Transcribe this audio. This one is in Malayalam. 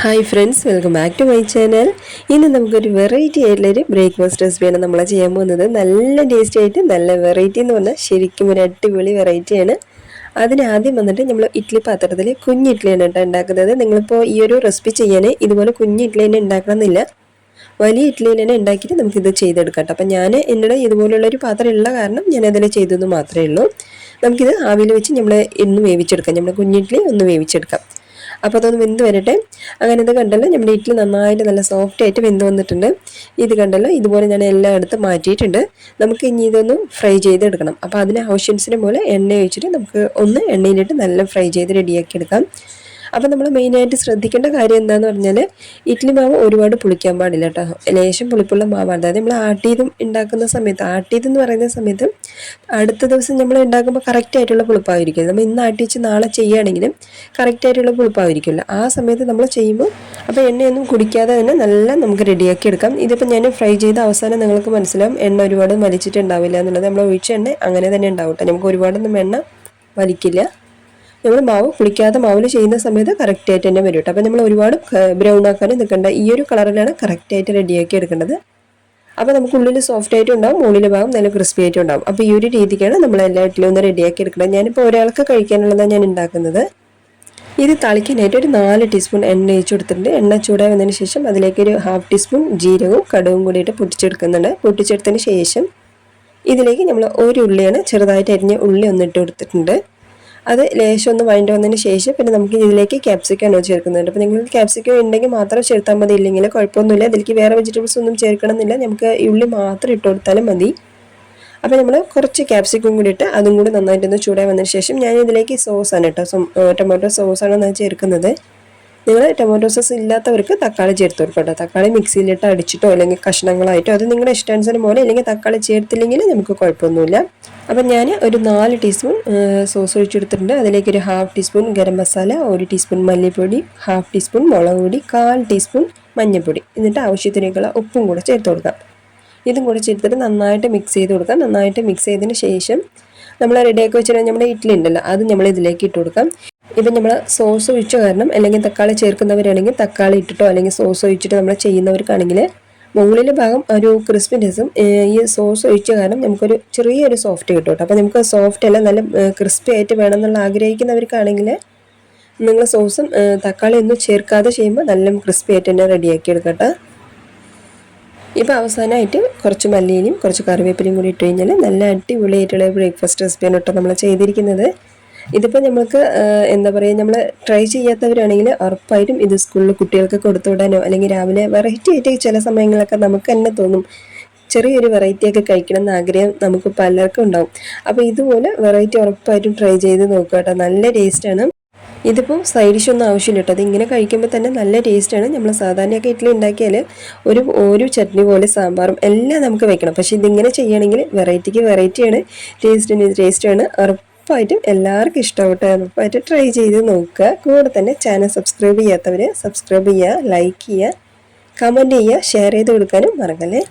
Hi friends welcome back to my channel ഇന്ന് നമുക്കൊരു വെറൈറ്റി ആയിട്ടുള്ളൊരു ബ്രേക്ക്ഫാസ്റ്റ് റെസിപ്പിയാണ് നമ്മൾ ചെയ്യാൻ പോകുന്നത്. നല്ല ടേസ്റ്റി ആയിട്ട് നല്ല വെറൈറ്റി എന്ന് പറഞ്ഞാൽ ശരിക്കും ഒരു അടിപൊളി വെറൈറ്റിയാണ് അതിന് ആദ്യം വന്നിട്ട് നമ്മൾ ഇഡ്ഡലി പാത്രത്തിൽ കുഞ്ഞി ഇഡ്ഡലിയാണ് കേട്ടോ ഉണ്ടാക്കുന്നത്. നിങ്ങളിപ്പോൾ ഈ ഒരു റെസിപ്പി ചെയ്യാൻ ഇതുപോലെ കുഞ്ഞി ഇഡ്ഡലി തന്നെ ഉണ്ടാക്കണമെന്നില്ല. വലിയ ഇഡ്ഡലി തന്നെ ഉണ്ടാക്കിയിട്ട് നമുക്കിത് ചെയ്തെടുക്കാം കേട്ടോ. അപ്പം ഞാൻ എന്നോട് ഇതുപോലുള്ളൊരു പാത്രം ഉള്ള കാരണം ഞാൻ അതിൽ ചെയ്തതെന്ന് മാത്രമേ ഉള്ളൂ. നമുക്കിത് ആവിയിൽ വെച്ച് നമ്മൾ ഇന്ന് വേവിച്ചെടുക്കാം. നമ്മൾ കുഞ്ഞിഡ്ഡലി ഒന്ന് വേവിച്ചെടുക്കാം. അപ്പോൾ അതൊന്ന് വെന്ത് വരട്ടെ. അങ്ങനെ ഇത് കണ്ടല്ലോ നമ്മുടെ ഇഡ്ഡലി നന്നായിട്ട് നല്ല സോഫ്റ്റ് ആയിട്ട് വെന്ത് വന്നിട്ടുണ്ട്. ഇത് കണ്ടല്ലോ ഇതുപോലെ ഞാൻ എല്ലാം എടുത്ത് മാറ്റിയിട്ടുണ്ട്. നമുക്ക് ഇനി ഇതൊന്ന് ഫ്രൈ ചെയ്തെടുക്കണം. അപ്പോൾ അതിന് ആവശ്യത്തിന് പോലെ എണ്ണ ഒഴിച്ചിട്ട് നമുക്ക് ഒന്ന് എണ്ണയിലിട്ട് നല്ല ഫ്രൈ ചെയ്ത് റെഡിയാക്കി എടുക്കാം. അപ്പോൾ നമ്മൾ മെയിനായിട്ട് ശ്രദ്ധിക്കേണ്ട കാര്യം എന്താണെന്ന് പറഞ്ഞാൽ ഇഡ്ഡലി മാവ് ഒരുപാട് പുളിക്കാൻ പാടില്ല കേട്ടോ ലേശം പുളിപ്പുള്ള മാവാണ് അതായത് നമ്മൾ ആട്ടിയതും ഉണ്ടാക്കുന്ന സമയത്ത് ആട്ടിയതെന്ന് പറയുന്ന സമയത്ത് അടുത്ത ദിവസം നമ്മൾ ഉണ്ടാക്കുമ്പോൾ കറക്റ്റ് ആയിട്ടുള്ള പുളിപ്പായിരിക്കും. നമ്മൾ ഇന്ന് ആട്ടിച്ച് നാളെ ചെയ്യുകയാണെങ്കിലും കറക്റ്റ് ആയിട്ടുള്ള പുളിപ്പായിരിക്കില്ല ആ സമയത്ത് നമ്മൾ ചെയ്യുമ്പോൾ അപ്പോൾ എണ്ണയൊന്നും കുടിക്കാതെ തന്നെ നല്ല നമുക്ക് റെഡിയാക്കി എടുക്കാം. ഇതിപ്പോൾ ഞാൻ ഫ്രൈ ചെയ്ത അവസാനം നിങ്ങൾക്ക് മനസ്സിലാവും. എണ്ണ ഒരുപാട് വലിച്ചിട്ടുണ്ടാവില്ല എന്നുള്ളത്. നമ്മൾ ഒഴിച്ച എണ്ണ അങ്ങനെ തന്നെ ഉണ്ടാവും കേട്ടോ നമുക്ക് ഒരുപാടൊന്നും എണ്ണ വലിക്കില്ല. നമ്മൾ മാവ് പുളിക്കാതെ മാവിൽ ചെയ്യുന്ന സമയത്ത് കറക്റ്റായിട്ട് തന്നെ വരും അപ്പോൾ നമ്മൾ ഒരുപാട് ബ്രൗൺ ആക്കാനും നിൽക്കേണ്ട ഈ ഒരു കളറിലാണ് കറക്റ്റായിട്ട് റെഡിയാക്കി എടുക്കേണ്ടത്. അപ്പോൾ നമുക്ക് ഉള്ളിൽ സോഫ്റ്റ് ആയിട്ട് ഉണ്ടാവും മുകളിലെ ഭാഗം നല്ല ക്രിസ്പി ആയിട്ട് ഉണ്ടാവും. അപ്പോൾ ഈ ഒരു രീതിക്കാണ് നമ്മൾ എല്ലാ ഇഡ്ഡലിയും ഒന്ന് റെഡിയാക്കി എടുക്കുന്നത് ഞാനിപ്പോൾ ഒരാൾക്ക് കഴിക്കാനുള്ളതാണ് ഞാൻ ഉണ്ടാക്കുന്നത്. ഇത് തളിക്കാനായിട്ട് ഒരു നാല് ടീസ്പൂൺ എണ്ണ ഒഴിച്ചു കൊടുത്തിട്ടുണ്ട്. എണ്ണ ചൂടായി വന്നതിന് ശേഷം അതിലേക്ക് ഒരു ഹാഫ് ടീസ്പൂൺ ജീരകവും കടുവും കൂടിയിട്ട് പൊട്ടിച്ചെടുക്കുന്നുണ്ട്. പൊട്ടിച്ചെടുത്തതിന് ശേഷം ഇതിലേക്ക് നമ്മൾ ഒരു ഉള്ളിയാണ് ചെറുതായിട്ട് അരിഞ്ഞ ഉള്ളി ഒന്നിട്ട് കൊടുത്തിട്ടുണ്ട്. അത് ലേശം ഒന്ന് വഴണ്ടി വന്നതിന് ശേഷം പിന്നെ നമുക്ക് ഇതിലേക്ക് ക്യാപ്സിക്കാണ് ചേർക്കുന്നുണ്ട്. അപ്പോൾ നിങ്ങൾക്ക് ക്യാപ്സിക്കം ഉണ്ടെങ്കിൽ മാത്രം ചേർത്താൽ മതി. ഇല്ലെങ്കിൽ കുഴപ്പമൊന്നുമില്ല. അതിലേക്ക് വേറെ വെജിറ്റബിൾസ് ഒന്നും ചേർക്കണമെന്നില്ല. നമുക്ക് ഉള്ളി മാത്രം ഇട്ട് കൊടുത്താലും മതി. അപ്പോൾ നമ്മൾ കുറച്ച് ക്യാപ്സിക്കം കൂടി ഇട്ട് അതും കൂടി നന്നായിട്ടൊന്ന് ചൂടായി വന്നതിന് ശേഷം ഞാൻ ഇതിലേക്ക് സോസാണ് കേട്ടോ. ടൊമാറ്റോ സോസാണ് ഞാൻ ചേർക്കുന്നത്. നിങ്ങൾ ടൊമാറ്റോ സോസ് ഇല്ലാത്തവർക്ക് തക്കാളി ചേർത്ത് കൊടുക്കട്ടോ. തക്കാളി മിക്സിയിലിട്ട് അടിച്ചിട്ടോ അല്ലെങ്കിൽ കഷ്ണങ്ങളായിട്ടോ അത് നിങ്ങളുടെ ഇഷ്ടാനുസരണം പോലെ അല്ലെങ്കിൽ തക്കാളി ചേർത്തില്ലെങ്കിൽ നമുക്ക് കുഴപ്പമൊന്നുമില്ല. അപ്പം ഞാൻ ഒരു നാല് ടീസ്പൂൺ സോസ് ഒഴിച്ചെടുത്തിട്ടുണ്ട്. അതിലേക്ക് ഒരു ഹാഫ് ടീസ്പൂൺ ഗരം മസാല ഒരു ടീസ്പൂൺ മല്ലിപ്പൊടി ഹാഫ് ടീസ്പൂൺ മുളക് പൊടി കാൽ ടീസ്പൂൺ മഞ്ഞൾപ്പൊടി. എന്നിട്ട് ആവശ്യത്തിനേക്കുള്ള ഉപ്പും കൂടെ ചേർത്ത് കൊടുക്കാം. ഇതും കൂടെ ചേർത്തിട്ട് നന്നായിട്ട് മിക്സ് ചെയ്ത് കൊടുക്കാം. നന്നായിട്ട് മിക്സ് ചെയ്തതിന് ശേഷം നമ്മൾ റെഡിയാക്കി വെച്ചാൽ നമ്മുടെ ഇഡ്ഡലി ഉണ്ടല്ലോ അത് നമ്മൾ ഇതിലേക്ക് ഇട്ട് കൊടുക്കാം. ഇപ്പം നമ്മൾ സോസ് ഒഴിച്ച കാരണം അല്ലെങ്കിൽ തക്കാളി ചേർക്കുന്നവരാണെങ്കിൽ തക്കാളി ഇട്ടിട്ടോ അല്ലെങ്കിൽ സോസ് ഒഴിച്ചിട്ട് നമ്മൾ ചെയ്യുന്നവർക്കാണെങ്കിൽ മുകളിലെ ഭാഗം ഒരു ക്രിസ്പിനെസ്സും ഈ സോസ് ഒഴിച്ച കാരണം നമുക്കൊരു ചെറിയൊരു സോഫ്റ്റ് കിട്ടും കേട്ടോ. അപ്പോൾ നമുക്ക് സോഫ്റ്റ് അല്ല നല്ല ക്രിസ്പി ആയിട്ട് വേണമെന്നുള്ള ആഗ്രഹിക്കുന്നവർക്കാണെങ്കിൽ നിങ്ങൾ സോസും തക്കാളി ഒന്നും ചേർക്കാതെ ചെയ്യുമ്പോൾ നല്ല ക്രിസ്പി ആയിട്ട് തന്നെ റെഡിയാക്കി എടുക്കട്ടെ ഇപ്പോൾ അവസാനമായിട്ട് കുറച്ച് മല്ലിയിലും കുറച്ച് കറിവേപ്പിലയും കൂടി ഇട്ട് കഴിഞ്ഞാൽ നല്ല അടിപൊളിയായിട്ടുള്ള ബ്രേക്ക്ഫാസ്റ്റ് റെസിപ്പിയാണ് കേട്ടോ നമ്മൾ ചെയ്തിരിക്കുന്നത്. ഇതിപ്പോൾ നമ്മൾക്ക് എന്താ പറയുക നമ്മൾ ട്രൈ ചെയ്യാത്തവരാണെങ്കിൽ ഉറപ്പായിട്ടും ഇത് സ്കൂളിൽ കുട്ടികൾക്ക് കൊടുത്തു വിടാനോ അല്ലെങ്കിൽ രാവിലെ വെറൈറ്റി ആയിട്ട് ചില സമയങ്ങളൊക്കെ നമുക്ക് തന്നെ തോന്നും. ചെറിയൊരു വെറൈറ്റി ഒക്കെ കഴിക്കണം എന്ന് ആഗ്രഹം നമുക്ക് പലർക്കും ഉണ്ടാവും. അപ്പോൾ ഇതുപോലെ വെറൈറ്റി ഉറപ്പായിട്ടും ട്രൈ ചെയ്ത് നോക്കുക കേട്ടോ. നല്ല ടേസ്റ്റാണ് ഇതിപ്പോൾ സൈഡ് ഡിഷ് ഒന്നും ആവശ്യമില്ല കേട്ടോ. അതിങ്ങനെ കഴിക്കുമ്പോൾ തന്നെ നല്ല ടേസ്റ്റാണ്. നമ്മൾ സാധാരണയൊക്കെ ഇഡ്ഡലി ഉണ്ടാക്കിയാൽ ഒരു ഒരു ചട്നി പോലെ സാമ്പാറും എല്ലാം നമുക്ക് വെക്കണം. പക്ഷേ ഇതിങ്ങനെ ചെയ്യണമെങ്കിൽ വെറൈറ്റിക്ക് വെറൈറ്റിയാണ്. ടേസ്റ്റിന് ടേസ്റ്റാണ്. ഉറപ്പായിട്ടും എല്ലാവർക്കും ഇഷ്ടപ്പെട്ട ഉറപ്പായിട്ട് ട്രൈ ചെയ്ത് നോക്കുക. കൂടെ തന്നെ ചാനൽ സബ്സ്ക്രൈബ് ചെയ്യാത്തവർ സബ്സ്ക്രൈബ് ചെയ്യുക ലൈക്ക് ചെയ്യുക കമന്റ് ചെയ്യുക ഷെയർ ചെയ്ത് കൊടുക്കാനും മറക്കല്ലേ?